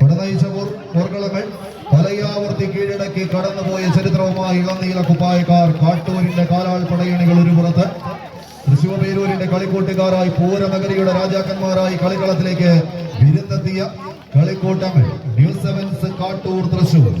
പടനയിച്ച കീഴടക്കി കടന്നുപോയ ചരിത്രവുമായി ഇളനീല കുപ്പായക്കാർ. കാട്ടൂരിന്റെ കാലാൾ പടയണികൾ ഒരു പുറത്ത്. തൃശൂർ പേരൂരിന്റെ കളിക്കൂട്ടുകാരായി പൂരനഗരിയുടെ രാജാക്കന്മാരായി കളിക്കളത്തിലേക്ക് വിരുന്നെത്തിയ കളിക്കൂട്ടം ന്യൂസ് സെവൻസ് കാട്ടൂർ തൃശൂർ.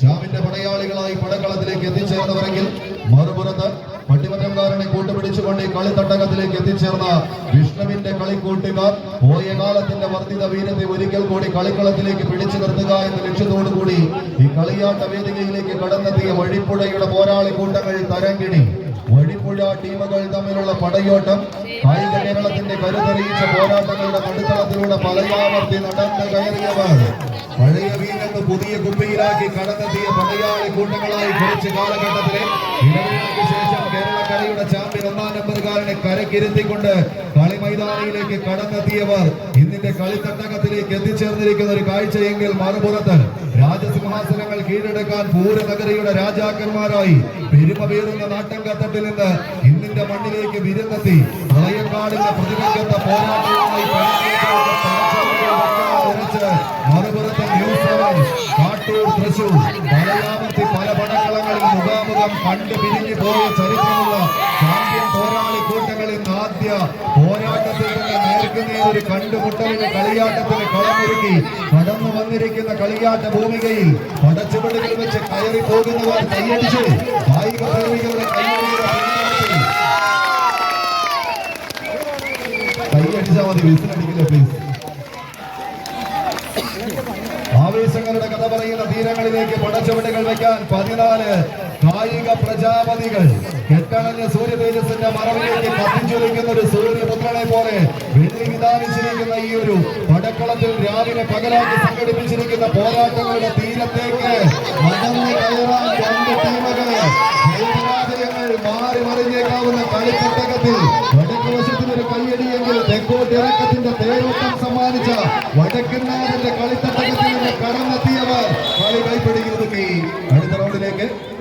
ശ്യാമിന്റെ പടയാളികളായി പടക്കളത്തിലേക്ക് എത്തിച്ചേർന്നവരെങ്കിൽ മറുപുറത്ത് പട്ടിമറ്റംകാരനെ കൂട്ടുപിടിച്ചുകൊണ്ട് കളിത്തട്ടകത്തിലേക്ക് എത്തിച്ചേർന്ന വിഷ്ണുവിന്റെ കളിക്കൂട്ടുകാർ പോയ കാലത്തിന്റെ വർദ്ധിത വീരത്തെ ഒരിക്കൽ കൂടി കളിക്കളത്തിലേക്ക് പിടിച്ചു നിർത്തുക എന്ന ലക്ഷ്യത്തോടു കൂടി ഈ കളിയാട്ട വേദികയിലേക്ക് കടന്നെത്തിയ വഴിപ്പുഴയുടെ പോരാളി കൂട്ടങ്ങൾ തരങ്കിണി വഴിപ്പുഴ ടീമുകൾ തമ്മിലുള്ള പടയോട്ടം കായിക കേരളത്തിന്റെ കരുതറിയിച്ച പോരാട്ടങ്ങളുടെ നടുത്തളത്തിലൂടെ പലയാവർത്തി നടന്ന് കയറിയവർ. പഴയ വീരത്ത് പുതിയ കുപ്പിയിലാക്കി കടന്നെത്തിയ പടയാളി കൂട്ടങ്ങളായി കുറച്ച് കാലഘട്ടത്തിലെ കരക്കിരുത്തിക്കൊണ്ട് കളി മൈതാനിയിലേക്ക് കടന്നെത്തിയവർ ഇന്നിന്റെ കളിത്തട്ടകത്തിലേക്ക് എത്തിച്ചേർന്നിരിക്കുന്ന ഒരു കാഴ്ചയെങ്കിൽ മറുപുറത്ത് രാജസിംഹാസനങ്ങൾ കീഴടക്കാൻ പൂരനഗരിയുടെ രാജാക്കന്മാരായി പെരുമ പേരുന്ന നാട്ടം കത്തട്ടിൽ നിന്ന് ഇന്നിന്റെ മണ്ണിലേക്ക് വിരുന്നെത്തി പ്രളയക്കാടിന്റെ പ്രതിരംഗത്ത പോരാട്ടവുമായി മറുപുറത്ത് പല പടക്കളങ്ങളിൽ മുഖാമുഖം കണ്ടു പിരിഞ്ഞു പോയ ചരിത്രമുള്ള ഒരു കണ്ടുമുട്ടലിന് കളിയാട്ടത്തിന് കളമൊരുക്കി. കടന്നു വന്നിരിക്കുന്ന കളിയാട്ട ഭൂമികയിൽ പടച്ചുപടികൾ വെച്ച് കയറി പോകുന്നവർ കൈയടിച്ച് കായിക പ്രേമികളുടെ കൈയടിച്ചാൽ മതി വിസിലടിക്കില്ല പ്ലീസ് പറയുന്ന തീരങ്ങളിലേക്ക് പടച്ചുവടുകൾ വയ്ക്കാൻ പതിനാല് കായിക പ്രജാപതികൾ. കെട്ടണഞ്ഞ സൂര്യ തേജസിന്റെ മറവിലേക്ക് കത്തിച്ചൊലിക്കുന്ന ഒരു സൂര്യപുത്രനെ പോലെ വെള്ളി വിധാനിച്ചിരിക്കുന്ന ഈ ഒരു പടക്കളത്തിൽ രാവിലെ പകലാക്കി സംഘടിപ്പിച്ചിരിക്കുന്ന പോരാട്ടങ്ങളുടെ തീരത്തേക്ക് കയറാൻ രണ്ട് മാറി മറിഞ്ഞേക്കാവുന്ന കളിക്കട്ടകത്തിൽ വടക്ക് വശത്തിന് ഒരു കയ്യടിയെങ്കിൽ തെക്കോട്ടിറക്കത്തിന്റെ തേരോട്ടം സമ്മാനിച്ച വടക്കുന്നാഥന്റെ കളിത്തട്ടകത്തിൽ നിന്ന്